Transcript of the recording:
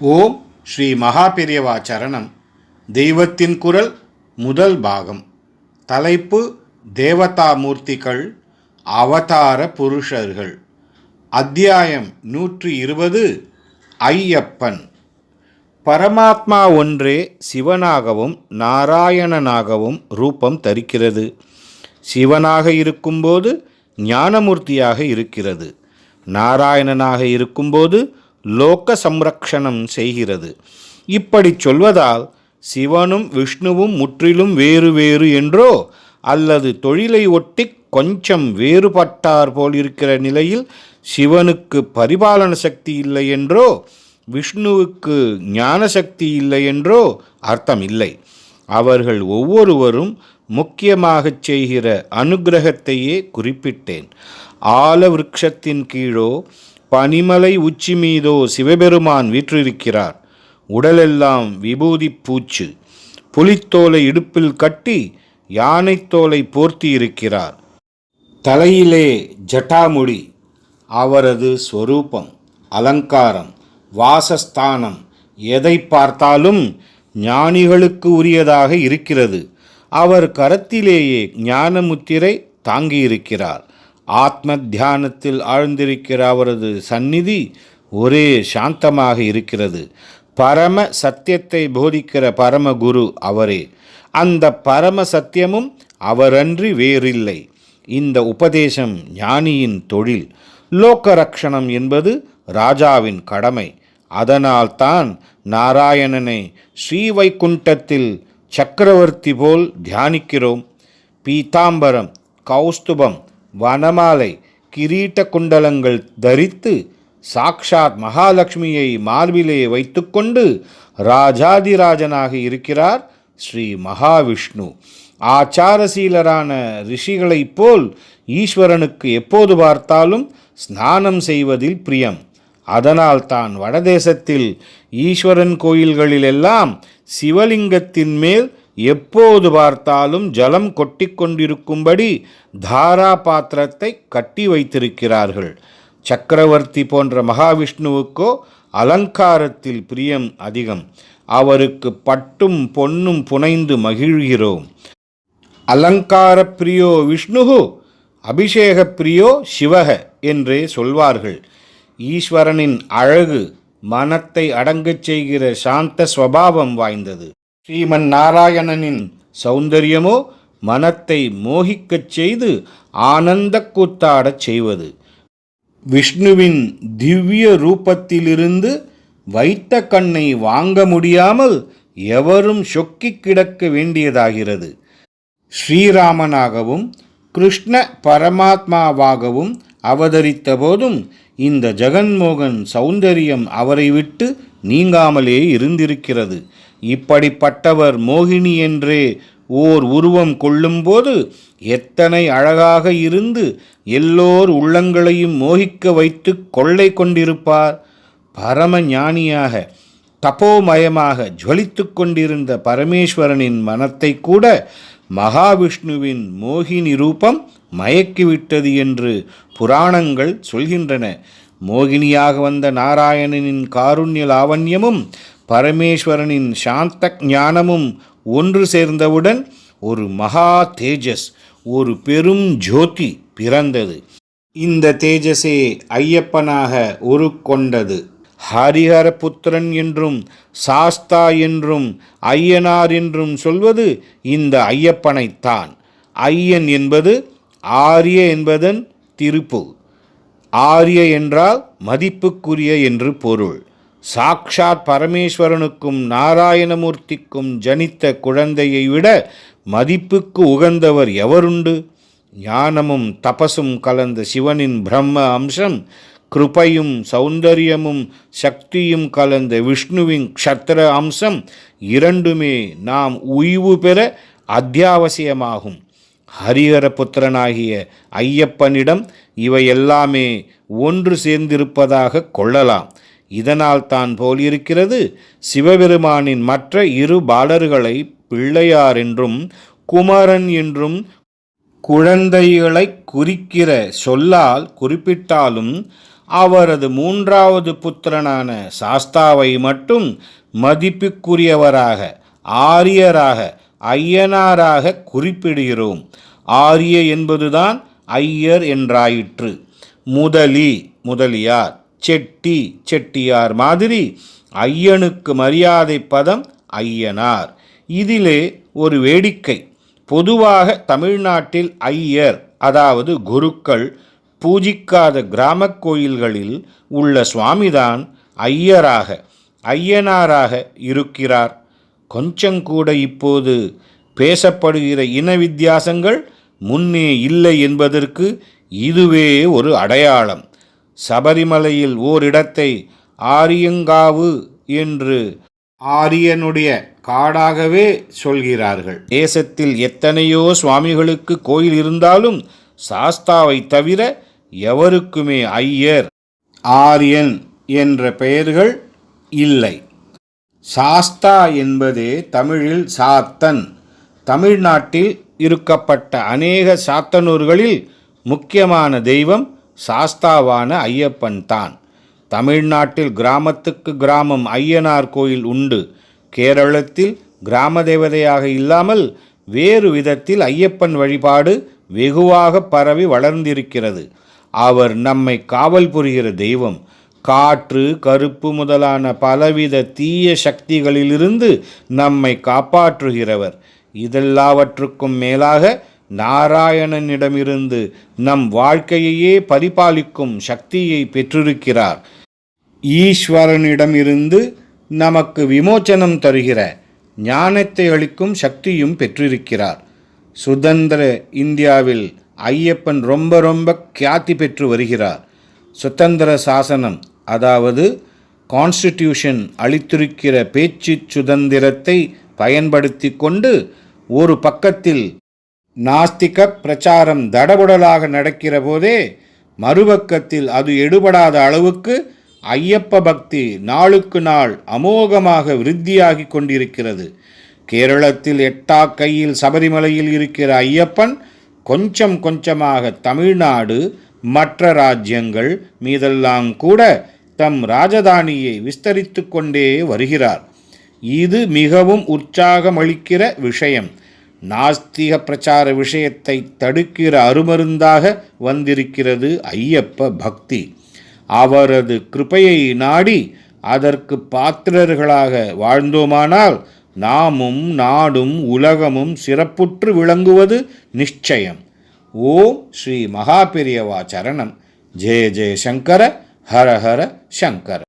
ஓம் ஸ்ரீ மகாபெரியவா சரணம். தெய்வத்தின் குரல் முதல் பாகம். தலைப்பு தேவதாமூர்த்திகள் அவதார புருஷர்கள். அத்தியாயம் நூற்றி இருபது ஐயப்பன். பரமாத்மா ஒன்றே சிவனாகவும் நாராயணனாகவும் ரூபம் தரிக்கிறது. சிவனாக இருக்கும்போது ஞானமூர்த்தியாக இருக்கிறது. நாராயணனாக இருக்கும்போது லோக சம்ரக்ஷணம் செய்கிறது. இப்படி சொல்வதால் சிவனும் விஷ்ணுவும் முற்றிலும் வேறு வேறு என்றோ அல்லது தொழிலை ஒட்டி கொஞ்சம் வேறுபட்டார் போல் இருக்கிற நிலையில் சிவனுக்கு பரிபாலன சக்தி இல்லை என்றோ விஷ்ணுவுக்கு ஞான சக்தி இல்லை என்றோ அர்த்தம் இல்லை அவர்கள் ஒவ்வொருவரும் முக்கியமாகச் செய்கிற அனுக்கிரகத்தையே குறிப்பிட்டேன். ஆல விரக்ஷத்தின் கீழோ பனிமலை உச்சி மீதோ சிவபெருமான் வீற்றிருக்கிறார். உடலெல்லாம் விபூதி பூச்சு. புலித்தோலை இடுப்பில் கட்டி யானைத்தோலை போர்த்தி இருக்கிறார் தலையிலே ஜட்டாமுடி. அவரது ஸ்வரூபம் அலங்காரம் வாசஸ்தானம் எதை பார்த்தாலும் ஞானிகளுக்கு உரியதாக இருக்கிறது. அவர் கரத்திலேயே ஞானமுத்திரை தாங்கியிருக்கிறார். ஆத்ம தியானத்தில் ஆழ்ந்திருக்கிற அவரது சந்நிதி ஒரே சாந்தமாக இருக்கிறது. பரம சத்தியத்தை போதிக்கிற பரமகுரு அவரே. அந்த பரம சத்தியமும் அவரன்றி வேறில்லை. இந்த உபதேசம் ஞானியின் தொழில். லோக்கரக்ஷணம் என்பது ராஜாவின் கடமை. அதனால்தான் நாராயணனை ஸ்ரீவைகுண்டத்தில் சக்கரவர்த்தி போல் தியானிக்கிறோம். பீதாம்பரம் கௌஸ்துபம் வனமாலை கிரீட்ட குண்டலங்கள் தரித்து சாக்ஷாத் மகாலட்சுமியை மார்பிலே வைத்துக்கொண்டு ராஜாதிராஜனாக இருக்கிறார் ஸ்ரீ மகாவிஷ்ணு. ஆச்சாரசீலரான ரிஷிகளைப் போல் ஈஸ்வரனுக்கு எப்போது பார்த்தாலும் ஸ்நானம் செய்வதில் பிரியம். அதனால் தான் வடதேசத்தில் ஈஸ்வரன் கோயில்களிலெல்லாம் சிவலிங்கத்தின் மேல் எப்போது பார்த்தாலும் ஜலம் கொட்டிக்கொண்டிருக்கும்படி தாரா பாத்திரத்தை கட்டி வைத்திருக்கிறார்கள். சக்கரவர்த்தி போன்ற மகாவிஷ்ணுவுக்கோ அலங்காரத்தில் பிரியம் அதிகம். அவருக்கு பட்டும் பொன்னும் புனைந்து மகிழ்கிறோம். அலங்கார பிரியோ விஷ்ணுகு அபிஷேக பிரியோ சிவக என்றே சொல்வார்கள். ஈஸ்வரனின் அழகு மனத்தை அடங்கச் செய்கிற சாந்த ஸ்வபாவம் வாய்ந்தது. ஸ்ரீமன் நாராயணனின் சௌந்தரியமோ மனத்தை மோகிக்கச் செய்து ஆனந்த கூத்தாடச் செய்வது. விஷ்ணுவின் திவ்ய ரூபத்திலிருந்து வைத்த கண்ணை வாங்க முடியாமல் எவரும் சொக்கிக் கிடக்க வேண்டியதாகிறது. ஸ்ரீராமனாகவும் கிருஷ்ண பரமாத்மாவாகவும் அவதரித்த போதும் இந்த ஜெகன்மோகன் சௌந்தரியம் அவரை விட்டு நீங்காமலே இருந்திருக்கிறது. இப்படிப்பட்டவர் மோகினி என்று ஓர் உருவம் கொள்ளும்போது எத்தனை அழகாக இருந்து எல்லோர் உள்ளங்களையும் மோகிக்க வைத்து கொள்ளை கொண்டிருப்பார். பரம ஞானியாக தபோமயமாக ஜுவலித்து கொண்டிருந்த பரமேஸ்வரனின் மனத்தை கூட மகாவிஷ்ணுவின் மோகினி ரூபம் மயக்கிவிட்டது என்று புராணங்கள் சொல்கின்றன. மோகினியாக வந்த நாராயணனின் காருண்ய லாவண்யமும் பரமேஸ்வரனின் சாந்த ஞானமும் ஒன்று சேர்ந்தவுடன் ஒரு மகா தேஜஸ் ஒரு பெரும் ஜோதி பிறந்தது. இந்த தேஜஸே ஐயப்பனாக உருக்கொண்டது. ஹரிஹர புத்திரன் என்றும் சாஸ்தா என்றும் ஐயனார் என்றும் சொல்வது இந்த ஐயப்பனைத்தான். ஐயன் என்பது ஆரிய என்பதன் திருப்பு. ஆரிய என்றால் மதிப்புக்குரிய என்று பொருள். சாக்ஷாத் பரமேஸ்வரனுக்கும் நாராயணமூர்த்திக்கும் ஜனித்த குழந்தையை விட மதிப்புக்கு உகந்தவர் எவருண்டு? ஞானமும் தபசும் கலந்த சிவனின் பிரம்ம அம்சம் கிருபையும் சௌந்தரியமும் சக்தியும் கலந்த விஷ்ணுவின் க்ஷத்திர அம்சம் இரண்டுமே நாம் உய்வு பெற அத்தியாவசியமாகும். ஹரிஹர புத்திரனாகிய ஐயப்பனிடம் இவை எல்லாமே ஒன்று சேர்ந்திருப்பதாக கொள்ளலாம். இதனால் தான் போலிருக்கிறது சிவபெருமானின் மற்ற இரு பாலர்களை பிள்ளையார் என்றும் குமரன் என்றும் குழந்தைகளை குறிக்கிற சொல்லால் குறிப்பிட்டாலும் அவரது மூன்றாவது புத்திரனான சாஸ்தாவை மட்டும் மதிப்புக்குரியவராக ஆரியராக ஐயனாராக குறிப்பிடுகிறோம். ஆரிய என்பதுதான் ஐயர் என்றாயிற்று. முதலி முதலியார். செட்டி செட்டியார் மாதிரி ஐயனுக்கு மரியாதை பதம் ஐயனார். இதிலே ஒரு வேடிக்கை. பொதுவாக தமிழ்நாட்டில் ஐயர் அதாவது குருக்கள் பூஜிக்காத கிராமக் கோயில்களில் உள்ள சுவாமிதான் ஐயராக ஐயனாராக இருக்கிறார். கொஞ்சம் கூட இப்போது பேசப்படுகிற இன வித்தியாசங்கள் முன்னே இல்லை என்பதற்கு இதுவே ஒரு அடையாளம். சபரிமலையில் ஓரிடத்தை ஆரியங்காவு என்று ஆரியனுடைய காடாகவே சொல்கிறார்கள். தேசத்தில் எத்தனையோ சுவாமிகளுக்கு கோயில் இருந்தாலும் சாஸ்தாவை தவிர எவருக்குமே ஐயர் ஆரியன் என்ற பெயர்கள் இல்லை. சாஸ்தா என்பதே தமிழில் சாத்தன். தமிழ்நாட்டில் இருக்கப்பட்ட அநேக சாத்தனூர்களில் முக்கியமான தெய்வம் சாஸ்தாவான ஐயப்பன் தான். தமிழ்நாட்டில் கிராமத்துக்கு கிராமம் ஐயனார் கோயில் உண்டு. கேரளத்தில் கிராம தேவதையாக இல்லாமல் வேறு விதத்தில் ஐயப்பன் வழிபாடு வெகுவாக பரவி வளர்ந்திருக்கிறது. அவர் நம்மை காவல் புரிகிற தெய்வம். காற்று கருப்பு முதலான பலவித தீய சக்திகளிலிருந்து நம்மை காப்பாற்றுகிறவர். இதெல்லாவற்றுக்கும் மேலாக நாராயணனிடமிருந்து நம் வாழ்க்கையையே பரிபாலிக்கும் சக்தியை பெற்றிருக்கிறார். ஈஸ்வரனிடமிருந்து நமக்கு விமோச்சனம் தருகிற ஞானத்தை அளிக்கும் சக்தியும் பெற்றிருக்கிறார். சுதந்திர இந்தியாவில் ஐயப்பன் ரொம்ப ரொம்ப கியாத்தி பெற்று வருகிறார். சுதந்திர சாசனம் அதாவது கான்ஸ்டிடியூஷன் அளித்திருக்கிற பேச்சு சுதந்திரத்தை பயன்படுத்தி கொண்டு ஒரு பக்கத்தில் நாஸ்திக பிரச்சாரம் தடபுடலாக நடக்கிற போதே மறுபக்கத்தில் அது எடுபடாத அளவுக்கு ஐயப்ப பக்தி நாளுக்கு நாள் அமோகமாக விருத்தியாகி கொண்டிருக்கிறது. கேரளத்தில் எட்டா கையில் சபரிமலையில் இருக்கிற ஐயப்பன் கொஞ்சம் கொஞ்சமாக தமிழ்நாடு மற்ற ராஜ்யங்கள் மீதெல்லாம் கூட தம் ராஜதானியை விஸ்தரித்து கொண்டே வருகிறார். இது மிகவும் உற்சாகமளிக்கிற விஷயம். நாஸ்திக பிரச்சார விஷயத்தை தடுக்கிற அருமருந்தாக வந்திருக்கிறது ஐயப்ப பக்தி. அவரது கிருபையை நாடி அதற்கு பாத்திரர்களாக வாழ்ந்தோமானால் நாமும் நாடும் உலகமும் சிறப்புற்று விளங்குவது நிச்சயம். ஓம் ஸ்ரீ மகாபெரியவா சரணம். ஜெய ஜெய சங்கர ஹர ஹர சங்கர.